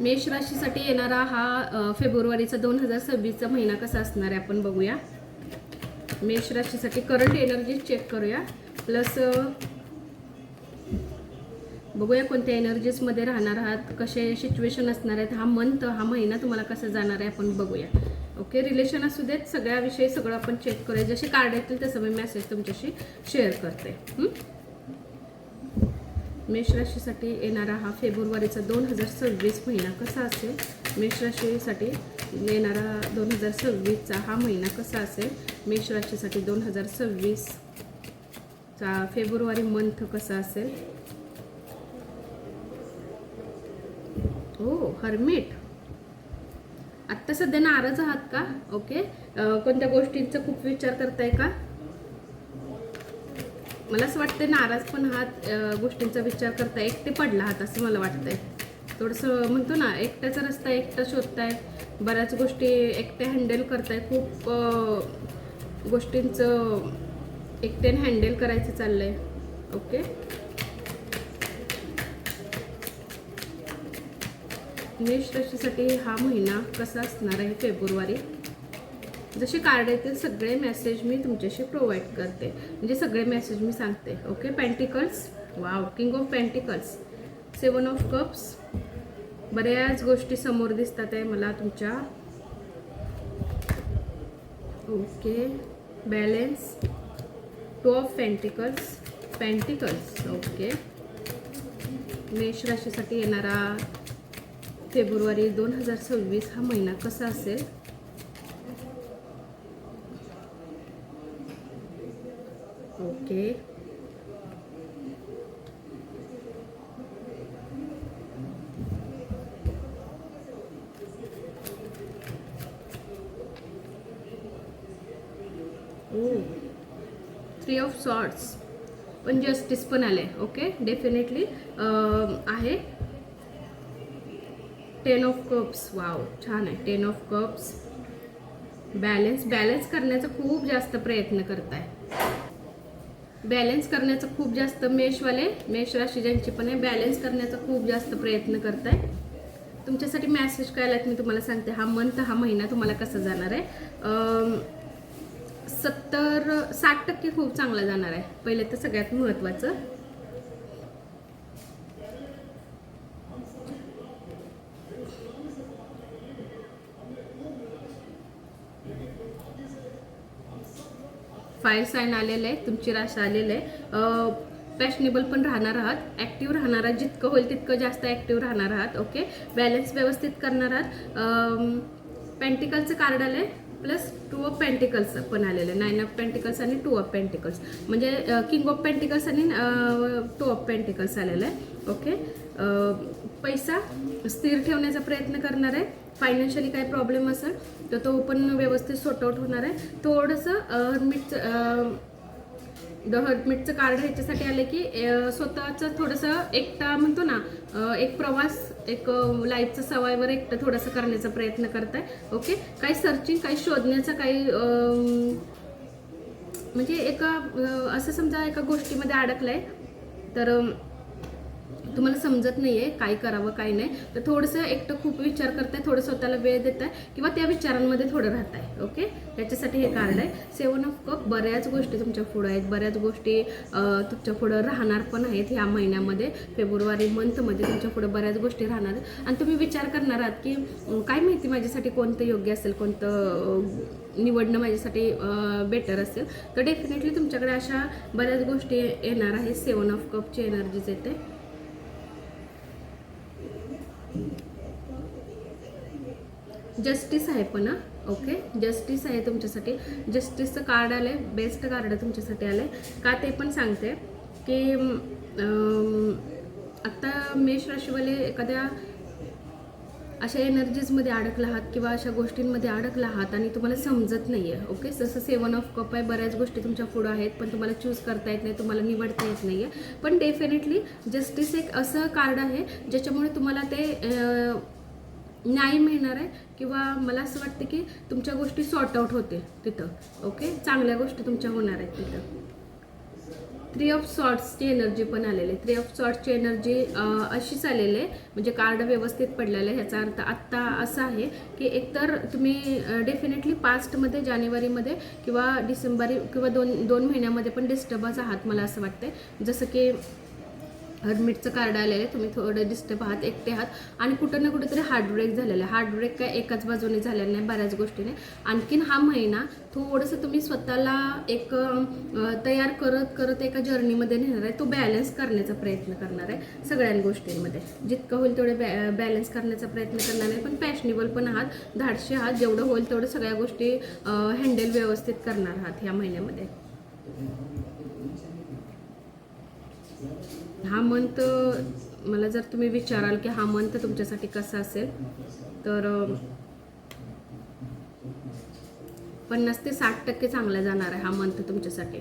मेष राशीसाठी येणारा हा फेब्रुवारीचा दोन हजार सव्वीसचा महिना कसा असणार आहे आपण बघूया. मेष राशीसाठी करंट एनर्जी चेक करूया. प्लस बघूया कोणत्या एनर्जीजमध्ये राहणार आहात कसे सिच्युएशन असणार आहेत हा मंथ हा महिना तुम्हाला कसा जाणार आहे आपण बघूया. ओके रिलेशन असू देत सगळ्याविषयी सगळं आपण चेक करूया. जसे कार्ड येतील तसं मी मेसेज तुमच्याशी शेअर करते. मेष राशीसाठी येणारा हा फेब्रुवारीचा दोन हजार सव्वीस महिना कसा असेल? मेष राशीसाठी येणारा दोन हजार सव्वीसचा हा महिना कसा असेल? मेष राशीसाठी दोन हजार सव्वीसचा फेब्रुवारी मंथ कसा असेल? हो हर्मिट. आत्ता सध्या नाराज आहात का? ओके. कोणत्या गोष्टींचा खूप विचार करताय का? मला असं वाटतं नाराज पण हा गोष्टींचा विचार करताय एकटे पडला हात असं मला वाटतंय. थोडंसं म्हणतो ना एकट्याचा रस्ता एकटा शोधताय. बऱ्याच गोष्टी एकटे हँडल करताय. खूप गोष्टींचं एकट्याने हँडल करायचं चाललंय. ओके मेष राशीसाठी हा महिना कसा असणार आहे फेब्रुवारी? जसे कार्ड येतील सगळे मेसेज मी तुमच्याशी प्रोव्हाइड करते. म्हणजे सगळे मेसेज मी सांगते. Okay pentacles wow king of pentacles seven of cups बऱ्याच गोष्टी समोर दिसतात आहे मला तुमच्या. Okay balance two of pentacles pentacles okay मेष राशीसाठी येणारा फेब्रुवारी दोन हजार सव्वीस हा महिना कसा असेल? ओके. थ्री ऑफ सॉर्ट्स पण जस्टिस पण आले ओके? डेफिनेटली आहे. टेन ऑफ कप्स वाव छान आहे. Ten of cups balance balance करण्याचा खूप जास्त प्रयत्न करताय. बॅलेन्स करण्याचा खूप जास्त मेषवाले मेष राशी ज्यांची पण आहे बॅलेन्स करण्याचा खूप जास्त प्रयत्न करताय. तुमच्यासाठी मॅसेज काय आलात मी तुम्हाला सांगते. हा मंथ हा महिना तुम्हाला कसा जाणार आहे? सत्तर साठ टक्के खूप चांगला जाणार आहे. पहिले तर सगळ्यात महत्त्वाचं फायर साईन आलेलं आहे तुमची राशी आलेलं आहे. फॅशनेबल पण राहणार आहात ॲक्टिव्ह राहणार आहात जितकं होईल तितकं जास्त ॲक्टिव्ह राहणार आहात ओके? बॅलन्स व्यवस्थित करणार आहात. पेंटिकलचं कार्ड आलं आहे प्लस टू ऑफ पेंटिकल्स पण आलेलं आहे. नाईन ऑफ पेंटिकल्स आणि टू ऑफ पेंटिकल्स म्हणजे किंग ऑफ पेंटिकल्स आणि टू ऑफ पेंटिकल्स आलेलं आहे ओके? पैसा स्थिर ठेवण्याचा प्रयत्न करणार आहे. फायनान्शियली काय प्रॉब्लेम असेल तर तो पण व्यवस्थित सॉर्ट आउट होणार आहे. थोडंसं हर्मिटचं द हर्मिटचं कार्ड ह्याच्यासाठी आलं की स्वतःचं थोडंसं एकटा म्हणतो ना एक प्रवास एक लाईफचं सवायवर एकटं थोडंसं करण्याचा प्रयत्न करताय. ओके काही सर्चिंग काही शोधण्याचा काही म्हणजे एका असं समजा एका गोष्टीमध्ये अडकलं आहे तर तुम्हाला समजत नाही आहे काय करावं काय नाही. तर थोडंसं एकटं खूप विचार करताय थोडं स्वतःला वेळ देत आहे किंवा त्या विचारांमध्ये थोडं राहताय ओके? त्याच्यासाठी हे कार्ड आहे. सेवन ऑफ कप बऱ्याच गोष्टी तुमच्या पुढं आहेत. बऱ्याच गोष्टी तुमच्या पुढं राहणार पण आहेत ह्या महिन्यामध्ये. फेब्रुवारी मंथमध्ये तुमच्या पुढं बऱ्याच गोष्टी राहणार आहेत. आणि तुम्ही विचार करणार आहात की काय माहिती माझ्यासाठी कोणतं योग्य असेल कोणतं निवडणं माझ्यासाठी बेटर असेल. तर डेफिनेटली तुमच्याकडे अशा बऱ्याच गोष्टी येणार आहेत. सेवन ऑफ कपची एनर्जीज येते. जस्टिस आहे पण ओके जस्टिस आहे तुमच्यासाठी. जस्टिसचं कार्ड आलं आहे बेस्ट कार्ड तुमच्यासाठी आलं आहे का ते पण सांगते. की आत्ता मेष राशीवाले एखाद्या अशा एनर्जीजमध्ये अडकला आहात किंवा अशा गोष्टींमध्ये अडकला आहात आणि तुम्हाला समजत नाही आहे ओके जसं सेवन ऑफ कप आहे बऱ्याच गोष्टी तुमच्या पुढं आहेत पण तुम्हाला चूज करता येत नाही तुम्हाला निवडता येत नाही आहे पण डेफिनेटली जस्टिस एक असं कार्ड आहे ज्याच्यामुळे तुम्हाला ते न्याय मिळणार आहे किंवा मला असं वाटतं की तुमच्या गोष्टी सॉर्ट आउट होतील तिथं. ओके चांगल्या गोष्टी तुमच्या होणार आहेत तिथं. थ्री ऑफ सॉर्ट्सची एनर्जी पण आलेली आहे. थ्री ऑफ सॉर्ट्सची एनर्जी अशीच आलेली आहे. म्हणजे कार्ड व्यवस्थित पडलेलं आहे. ह्याचा अर्थ आत्ता असा आहे की एकतर तुम्ही डेफिनेटली पास्टमध्ये जानेवारीमध्ये किंवा डिसेंबर किंवा दोन दोन महिन्यामध्ये पण डिस्टर्बन्स आहात मला असं वाटतंय. जसं की हर्टमिटचं कार्ड आलेलं आहे तुम्ही थोडं डिस्टर्ब आहात एकटे आहात. आणि कुठं ना कुठेतरी हार्टब्रेक झालेलं आहे. हार्टब्रेक काय एकाच बाजूने झालेलं नाही बऱ्याच गोष्टीने. आणखीन हा महिना थोडंसं तुम्ही स्वतःला एक तयार करत करत एका जर्नीमध्ये नेणार आहे. तो बॅलन्स करण्याचा प्रयत्न करणार आहे सगळ्या गोष्टींमध्ये. जितकं होईल तेवढे बॅ बॅलन्स करण्याचा प्रयत्न करणार आहे. पण फॅशनेबल पण आहात धाडशे आहात. जेवढं होईल तेवढं सगळ्या गोष्टी हँडल व्यवस्थित करणार आहात ह्या महिन्यामध्ये. हा मंथ मला जर तुम्ही विचाराल की हा मंथ तुमच्यासाठी कसा असेल तर पन्नास ते साठ टक्के चांगला जाणार आहे हा मंथ तुमच्यासाठी.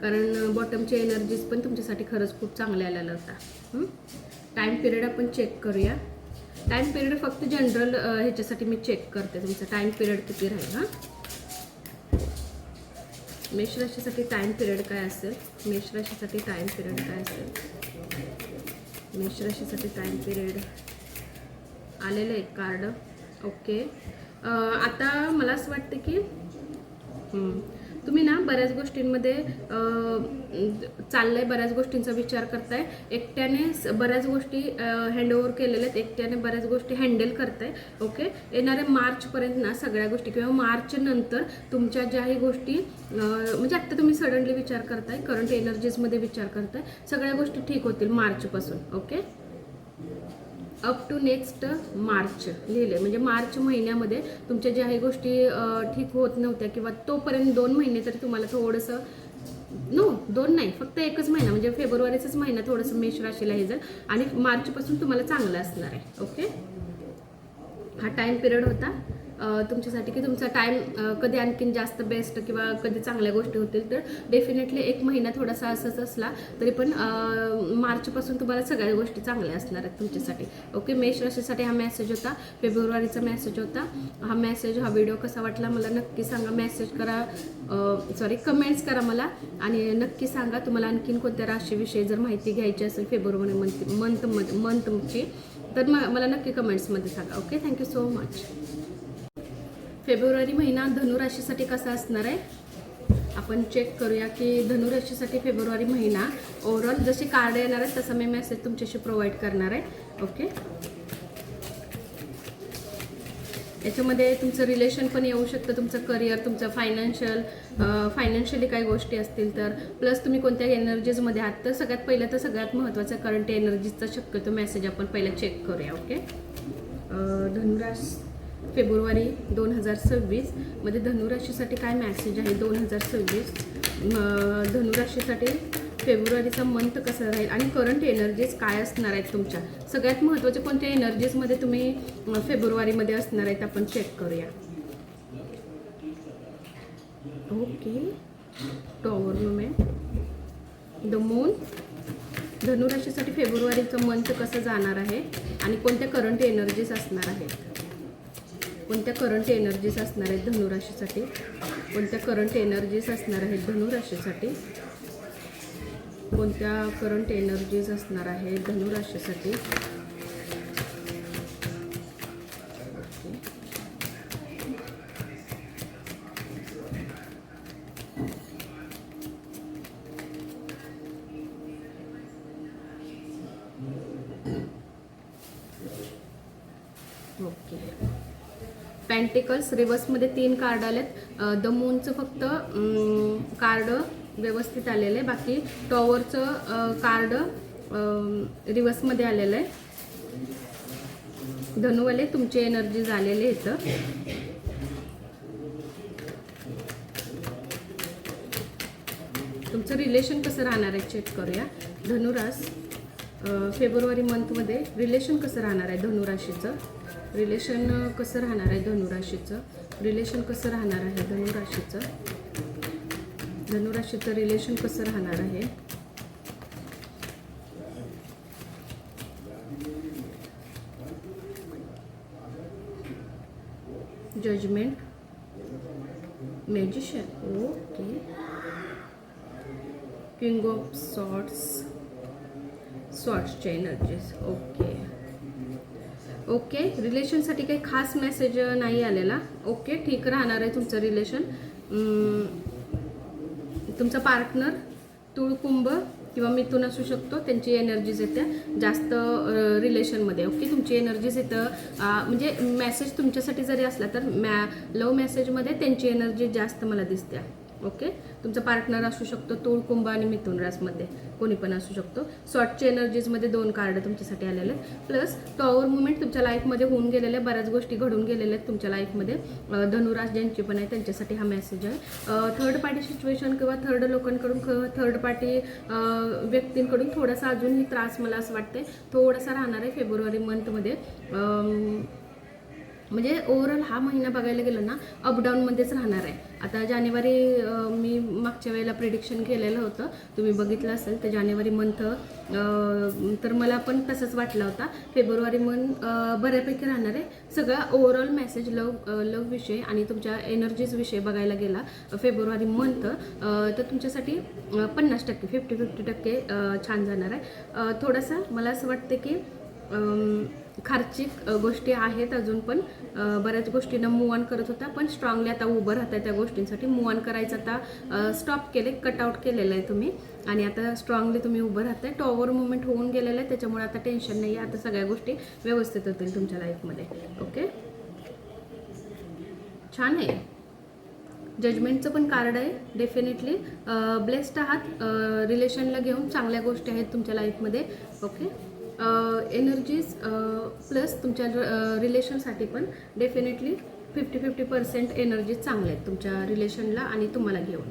कारण बॉटमची एनर्जीज पण तुमच्यासाठी खरंच खूप चांगल्या आलेला होता टाईम पिरियड आपण चेक करूया. टाईम पिरियड फक्त जनरल ह्याच्यासाठी मी चेक करते. तुमचा टाईम पिरियड किती राहील हां? मेष राशीसाठी टाईम पिरियड काय असेल? मेष राशीसाठी टाईम पिरियड काय असेल? मेष राशीसाठी टाईम पिरियड आलेलं आहे कार्ड ओके आता मला असं वाटतं की तुम्ही ना बऱ्याच गोष्टींमध्ये चाललंय बऱ्याच गोष्टींचा विचार करताय. एकट्याने स- बऱ्याच गोष्टी हँडओव्हर केलेल्या आहेत. एकट्याने बऱ्याच गोष्टी हँडल करताय. ओके येणाऱ्या मार्चपर्यंत ना सगळ्या गोष्टी किंवा मार्च नंतर तुमच्या ज्याही गोष्टी म्हणजे आत्ता तुम्ही सडनली विचार करताय करंट एनर्जीजमध्ये विचार करताय सगळ्या गोष्टी ठीक होतील मार्चपासून. Okay up to next March लिहिले. म्हणजे मार्च महिन्यामध्ये तुमच्या ज्या ज्याही गोष्टी ठीक होत नव्हत्या किंवा तोपर्यंत दोन महिने तरी तुम्हाला थोडंसं नो दोन नाही फक्त एकच महिना म्हणजे फेब्रुवारीचाच महिना थोडंसं मेष राशीला हे जर आणि मार्चपासून तुम्हाला चांगलं असणार आहे. ओके हा टाईम पिरियड होता. तुमच्यासाठी की तुमचा टाईम कधी आणखीन जास्त बेस्ट किंवा कधी चांगल्या गोष्टी होतील तर डेफिनेटली एक महिना थोडासा असंच असला तरी पण मार्चपासून तुम्हाला सगळ्या गोष्टी चांगल्या असणार आहेत तुमच्यासाठी. ओके मेष राशीसाठी हा मेसेज होता फेब्रुवारीचा मेसेज होता. हा मेसेज हा व्हिडिओ कसा वाटला मला नक्की सांगा. मेसेज करा सॉरी कमेंट्स करा मला आणि नक्की सांगा तुम्हाला आणखीन कोणत्या राशीविषयी जर माहिती घ्यायची असेल फेब्रुवारी मंथ मंथ मंथची तर म मला नक्की कमेंट्समध्ये सांगा. Okay thank you so much February महिना धनुराशीसाठी कसा असणार आहे? आपण चेक करूया की धनुराशीसाठी फेब्रुवारी महिना ओव्हरऑल जसे कार्ड येणार आहेत तसा मी मेसेज तुमच्याशी प्रोव्हाइड करणार आहे. ओके याच्यामध्ये तुमचं रिलेशन पण येऊ शकतं तुमचं करिअर तुमचं फायनान्शियल फायनान्शियली काही गोष्टी असतील तर. प्लस तुम्ही कोणत्या एनर्जीजमध्ये आहात? तर सगळ्यात पहिलं तर सगळ्यात महत्त्वाचं करंट एनर्जीचा शक्यतो मेसेज आपण पहिला चेक करूया ओके धनुराश फेब्रुवारी दोन हजार सव्वीसमध्ये धनुराशीसाठी काय मॅसेज आहे? दोन हजार सव्वीस. धनुराशीसाठी फेब्रुवारीचा मंथ कसा राहील? आणि करंट एनर्जीज काय असणार आहेत तुमच्या? सगळ्यात महत्त्वाचे कोणत्या एनर्जीजमध्ये तुम्ही फेब्रुवारीमध्ये असणार आहेत आपण चेक करूया. Okay. Tower moment the moon धनुराशीसाठी फेब्रुवारीचं मंथ कसं जाणार आहे? आणि कोणत्या करंट एनर्जीज असणार आहेत? कोणत्या करंट एनर्जीज असणार आहेत धनुराशीसाठी? कोणत्या करंट एनर्जीज असणार आहेत धनुराशीसाठी? कोणत्या करंट एनर्जीज असणार आहेत धनुराशीसाठी? पॅन्टिकल्स रिवर्समध्ये तीन कार्ड आलेत. द मूनचं फक्त कार्ड व्यवस्थित आलेलं आहे. बाकी टॉवरचं कार्ड रिवर्समध्ये आलेलं आहे. धनुवाले तुमचे एनर्जी झालेले इथं. तुमचं रिलेशन कसं राहणार आहे? चेक करूया. धनुरास फेब्रुवारी मंथमध्ये रिलेशन कसं राहणार आहे धनुराशीचं? रिलेशन कसं राहणार आहे धनुराशीचं? रिलेशन कसं राहणार आहे धनुराशीचं? धनुराशीचं रिलेशन कसं राहणार आहे? Judgement magician okay king of swords सॉट्सच्या energies okay okay. रिलेशनसाठी काही खास मेसेज नाही आलेला. ओके ठीक राहणार आहे तुमचं रिलेशन. तुमचा पार्टनर तुळकुंभ किंवा मिथून असू शकतो त्यांची एनर्जीज येत्या. जास्त रिलेशनमध्ये ओके? तुमची एनर्जीज येतं म्हणजे मेसेज तुमच्यासाठी जरी असला तर मॅ लव मेसेजमध्ये त्यांची एनर्जी जास्त मला दिसते ओके? तुमचा पार्टनर असू शकतो तूळ कुंभ आणि मिथुन रासमध्ये कोणी पण असू शकतो. सॉटच्या एनर्जीजमध्ये दोन कार्ड तुमच्यासाठी आलेले आहेत. प्लस टॉवर मुवमेंट तुमच्या लाईफमध्ये होऊन गेलेल्या बऱ्याच गोष्टी घडून गेलेल्या आहेत तुमच्या लाईफमध्ये धनुराज ज्यांची पण आहे त्यांच्यासाठी हा मेसेज आहे. थर्ड पार्टी सिच्युएशन किंवा थर्ड लोकांकडून थर्ड पार्टी व्यक्तींकडून थोडासा अजूनही त्रास मला असं वाटते थोडासा राहणार आहे फेब्रुवारी मंथमध्ये म्हणजे ओव्हरऑल हा महिना बघायला गेलं ना अपडाऊनमध्येच राहणार आहे. आता जानेवारी मी मागच्या वेळेला प्रिडिक्शन केलेलं होतं. तुम्ही बघितलं असेल तर जानेवारी मंथ तर मला पण तसंच वाटला होता. फेब्रुवारी मंथ बऱ्यापैकी राहणार आहे. सगळा ओव्हरऑल मेसेज लव लव विषय आणि तुमच्या एनर्जीज विषय बघायला गेला फेब्रुवारी मंथ तर तुमच्यासाठी पन्नास टक्के फिफ्टी फिफ्टी टक्के छान जाणार आहे. थोडासा मला असं वाटतं की खर्चिक गोष्टी आहेत अजून पण. बऱ्याच गोष्टींना मूव ऑन करत होता पण स्ट्रॉंगली आता उभं राहत आहे त्या गोष्टींसाठी. मूव ऑन करायचं आता स्टॉप केले कटआउट केलेलं आहे तुम्ही. आणि आता स्ट्रॉंगली तुम्ही उभं राहताय. टॉवर मुवमेंट होऊन गेलेलं आहे त्याच्यामुळे आता टेन्शन नाही आहे आता सगळ्या गोष्टी व्यवस्थित होतील तुमच्या लाईफमध्ये ओके छान आहे. जजमेंटचं पण कार्ड आहे डेफिनेटली ब्लेस्ड आहात. रिलेशनला घेऊन चांगल्या गोष्टी आहेत तुमच्या लाईफमध्ये ओके एनर्जीज प्लस तुमच्या रिलेशनसाठी पण definitely fifty fifty percent energies चांगल्या आहेत तुमच्या रिलेशनला आणि तुम्हाला घेऊन.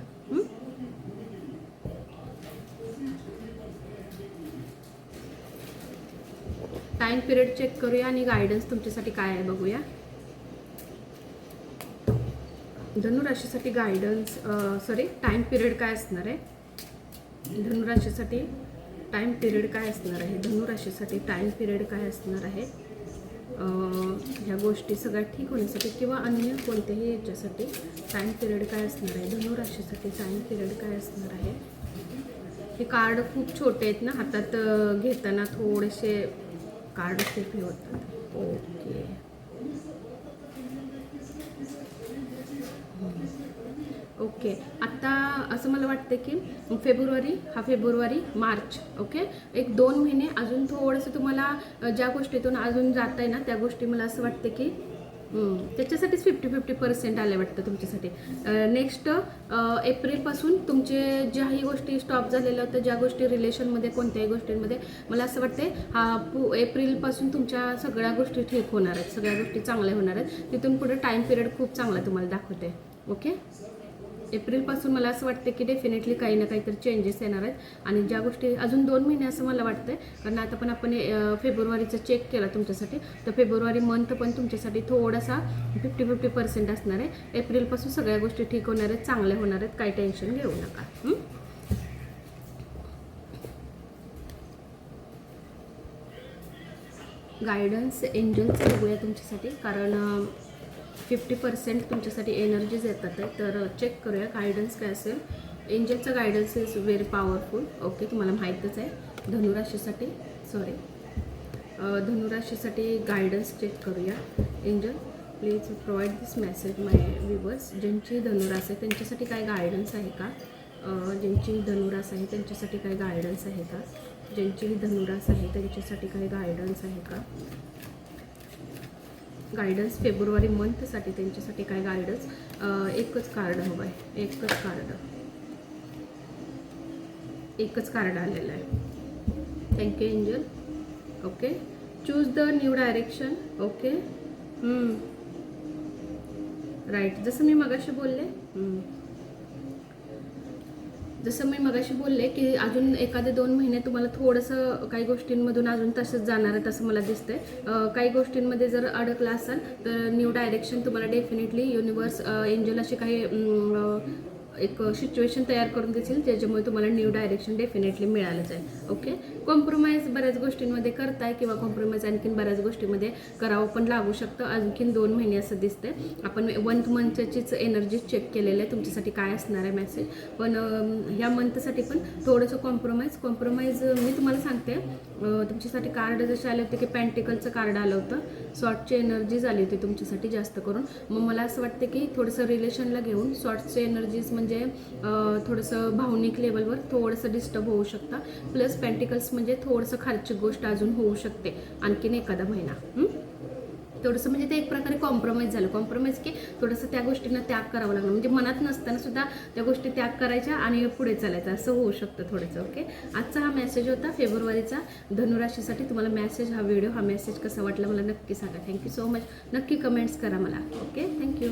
टाइम पिरियड चेक करूया आणि गायडन्स तुमच्यासाठी काय आहे बघूया. धनुराशीसाठी गायडन्स सॉरी टाइम पिरियड काय असणार आहे? धनुराशीसाठी टाइम पिरियड काय असणार आहे? धनुराशीसाठी टाइम पिरियड काय असणार आहे? ह्या गोष्टी सगळ्या ठीक होण्यासाठी किंवा अन्य कोणत्याही याच्यासाठी टाइम पिरियड काय असणार आहे? धनुराशीसाठी टाइम पिरियड काय असणार आहे? हे कार्ड खूप छोटे आहेत ना? हातात घेताना थोडेसे कार्ड खूप होतात. ओके. ओके. आत्ता असं मला वाटतं की फेब्रुवारी हा फेब्रुवारी मार्च ओके? एक दोन महिने अजून थोडंसं तुम्हाला ज्या गोष्टीतून अजून जात आहे ना त्या गोष्टी मला असं वाटतं की त्याच्यासाठीच फिफ्टी फिफ्टी पर्सेंट आले वाटतं तुमच्यासाठी. नेक्स्ट एप्रिलपासून तुमचे ज्याही गोष्टी स्टॉप झालेल्या होत्या ज्या गोष्टी रिलेशनमध्ये कोणत्याही गोष्टींमध्ये मला असं वाटते हा पू एप्रिलपासून तुमच्या सगळ्या गोष्टी ठीक होणार आहेत सगळ्या गोष्टी चांगल्या होणार आहेत. तिथून पुढे टाईम पिरियड खूप चांगला तुम्हाला दाखवते ओके? एप्रिलपासून मला असं वाटतं की डेफिनेटली काही ना काहीतरी चेंजेस येणार आहेत. आणि ज्या गोष्टी अजून दोन महिने असं मला वाटतंय कारण आता पण आपण फेब्रुवारीचा चेक केला तुमच्यासाठी तर फेब्रुवारी मंथ पण तुमच्यासाठी थोडासा फिफ्टी फिफ्टी पर्सेंट असणार आहे. एप्रिलपासून सगळ्या गोष्टी ठीक होणार आहेत चांगल्या होणार आहेत काही टेन्शन घेऊ नका. गायडन्स एंजल्स बघूया तुमच्यासाठी कारण फिफ्टी पर्सेंट तुमच्यासाठी एनर्जीज येतात आहे. तर चेक करूया. गायडन्स काय असेल? एंजलचं guidance is very powerful okay तुम्हाला माहीतच आहे. धनुराशीसाठी सॉरी धनुराशीसाठी गायडन्स चेक करूया. Angel please provide this message my viewers ज्यांची धनुरास आहे त्यांच्यासाठी काय गायडन्स आहे का? ज्यांची धनुरास आहे त्यांच्यासाठी काय गायडन्स आहे का? ज्यांची धनुरास आहे त्यांच्यासाठी काय गायडन्स आहे का? गायडन्स फेब्रुवारी मंथसाठी त्यांच्यासाठी काय गायडन्स एकच कार्ड हवं आहे. एकच कार्ड एकच कार्ड आलेलं आहे. Thank you angel okay choose the new direction okay right जसं मी मगाशी बोलले. हम्म. जसं मी मगाशी बोलले की अजून एखादे दोन महिने तुम्हाला थोडंसं काही गोष्टींमधून अजून तसंच जाणार आहे तसं मला दिसतंय. काही गोष्टींमध्ये जर अडकला असाल तर न्यू डायरेक्शन तुम्हाला डेफिनेटली युनिवर्स एंजल अशी काही एक सिच्युएशन तयार करून देतील ज्याच्यामुळे तुम्हाला न्यू डायरेक्शन डेफिनेटली मिळालंच आहे. ओके कॉम्प्रोमाइज बऱ्याच गोष्टींमध्ये करताय किंवा कॉम्प्रोमाइज आणखीन बऱ्याच गोष्टीमध्ये करावं पण लागू शकतं. आणखीन दोन महिने असं दिसतंय. आपण वन मंथचीच एनर्जी चेक केलेलं आहे. तुमच्यासाठी काय असणार आहे मेसेज पण ह्या मंथसाठी पण थोडंसं कॉम्प्रोमाइज कॉम्प्रोमाइज मी तुम्हाला सांगते. तुमच्यासाठी कार्ड जसे आले होते की पॅन्टिकलचं कार्ड आलं होतं. सॉर्टची एनर्जीज आली होती तुमच्यासाठी जास्त करून. मग मला असं वाटतं की थोडंसं रिलेशनला घेऊन सॉर्टचे एनर्जीज म्हणजे, म्हणजे थोडंसं भावनिक लेवलवर थोडंसं डिस्टर्ब होऊ शकता. प्लस पॅन्टिकल्स म्हणजे थोडंसं खालची गोष्ट अजून होऊ शकते. आणखीन एखादा महिना. थोडंसं म्हणजे ते एक प्रकारे कॉम्प्रोमाइज झालं. कॉम्प्रोमाइज की थोडंसं त्या गोष्टींना त्याग करावा लागला. म्हणजे मनात नसताना सुद्धा त्या गोष्टी त्याग करायच्या आणि पुढे चालायचं. असं होऊ शकतं थोडंसं ओके? आजचा हा मेसेज होता फेब्रुवारीचा. धनुराशीसाठी तुम्हाला मेसेज हा व्हिडिओ हा मेसेज कसा वाटला मला नक्की सांगा. थँक्यू सो मच नक्की कमेंट्स करा मला ओके? थँक्यू